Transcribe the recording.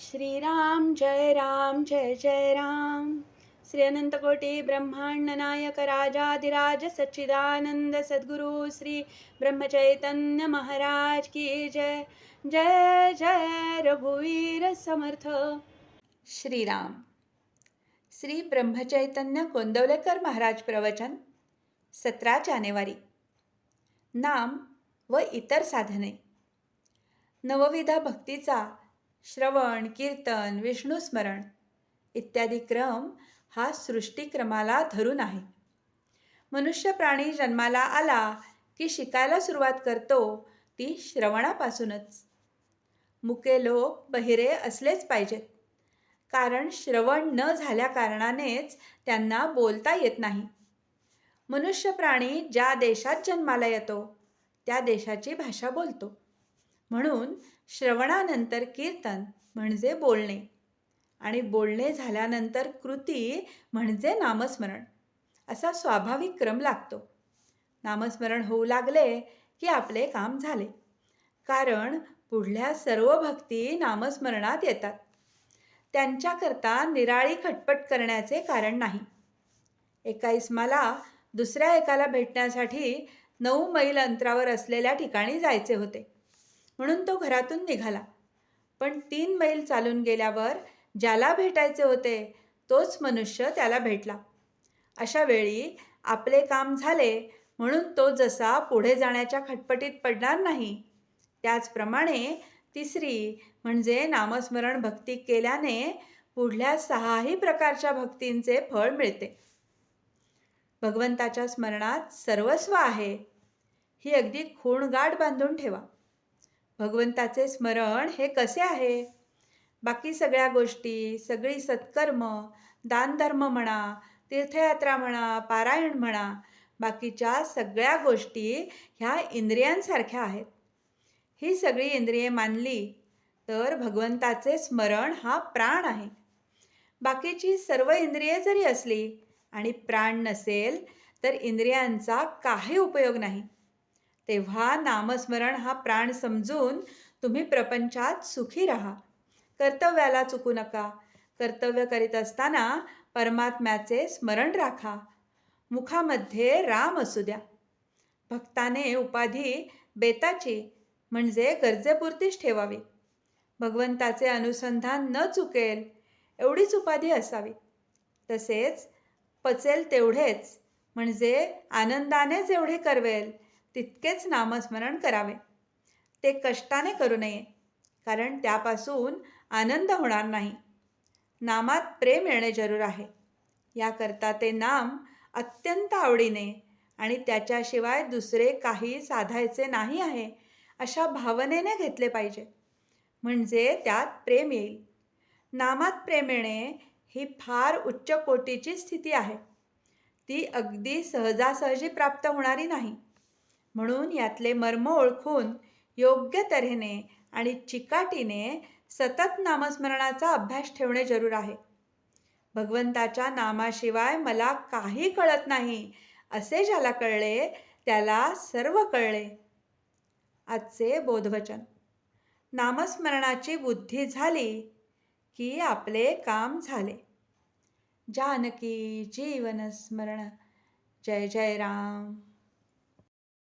श्रीराम जय राम जय जय राम। श्री अनंतकोटी ब्रह्मांड नायक राजाधिराज सच्चिदानंद सद्गुरु श्री ब्रह्मचैतन्य महाराज की जय। जय जय रघुवीर समर्थ। श्रीराम। श्री ब्रह्मचैतन्य गोंदवलेकर महाराज प्रवचन सतरा जानेवारी। नाम व इतर साधने। नवविधा भक्तीचा श्रवण कीर्तन विष्णुस्मरण इत्यादी क्रम हा सृष्टीक्रमाला धरून आहे. मनुष्य प्राणी जन्माला आला की शिकायला सुरुवात करतो ती श्रवणापासूनच. मुके लोक बहिरे असलेच पाहिजेत. कारण श्रवण न झाल्या कारणानेच त्यांना बोलता येत नाही. मनुष्य प्राणी ज्या देशात जन्माला येतो त्या देशाची भाषा बोलतो. म्हणून श्रवणानंतर कीर्तन म्हणजे बोलणे. आणि बोलणे झाल्यानंतर कृती म्हणजे नामस्मरण. असा स्वाभाविक क्रम लागतो. नामस्मरण होऊ लागले की आपले काम झाले. कारण पुढल्या सर्व भक्ती नामस्मरणात येतात. त्यांच्याकरता निराळी खटपट करण्याचे कारण नाही. एका इस्माला दुसऱ्या एकाला भेटण्यासाठी नऊ मैल अंतरावर असलेल्या ठिकाणी जायचे होते. म्हणून तो घरातून निघाला. पण तीन मैल चालून गेल्यावर ज्याला भेटायचे होते तोच मनुष्य त्याला भेटला. अशा वेळी आपले काम झाले म्हणून तो जसा पुढे जाण्याच्या खटपटीत पडणार नाही त्याचप्रमाणे तिसरी म्हणजे नामस्मरण भक्ती केल्याने पुढल्या सहाही प्रकारच्या भक्तींचे फळ मिळते. भगवंताच्या स्मरणात सर्वस्व आहे. ही अगदी खूण गाठ बांधून ठेवा. भगवंताचे स्मरण हे कसे आहे? बाकी सगळ्या गोष्टी सगळी सत्कर्म दानधर्म म्हणा तीर्थयात्रा म्हणा पारायण म्हणा बाकीच्या सगळ्या गोष्टी ह्या इंद्रियांसारख्या आहेत. ही सगळी इंद्रिये मानली तर भगवंताचे स्मरण हा प्राण आहे. बाकीची सर्व इंद्रिये जरी असली आणि प्राण नसेल तर इंद्रियांचा काही उपयोग नाही. तेव्हा नामस्मरण हा प्राण समजून तुम्ही प्रपंचात सुखी राहा. कर्तव्याला चुकू नका. कर्तव्य करीत असताना परमात्म्याचे स्मरण राखा. मुखामध्ये राम असू द्या. भक्ताने उपाधी बेताची म्हणजे गरजेपुरतीच ठेवावी. भगवंताचे अनुसंधान न चुकेल एवढीच उपाधी असावी. तसेच पचेल तेवढेच म्हणजे आनंदाने जेवढे करवेल. तितकेच नामस्मरण करावे. ते कष्टाने करू नये कारण त्यापासून आनंद होणार नाही. नामात प्रेम येणे जरूर आहे. याकरता ते नाम अत्यंत आवडीने आणि त्याच्याशिवाय दुसरे काही साधायचे नाही आहे अशा भावनेने घेतले पाहिजे. म्हणजे त्यात प्रेम येईल. नामात प्रेम येणे ही फार उच्च कोटीची स्थिती आहे. ती अगदी सहजासहजी प्राप्त होणारी नाही. म्हणून यातले मर्म ओळखून योग्य तऱ्हेने आणि चिकाटीने सतत नामस्मरणाचा अभ्यास ठेवणे जरूर आहे. भगवंताच्या नामाशिवाय मला काही कळत नाही असे ज्याला कळले त्याला सर्व कळले. आजचे बोधवचन. नामस्मरणाची बुद्धी झाली की आपले काम झाले. जानकी जीवनस्मरण जय जय राम.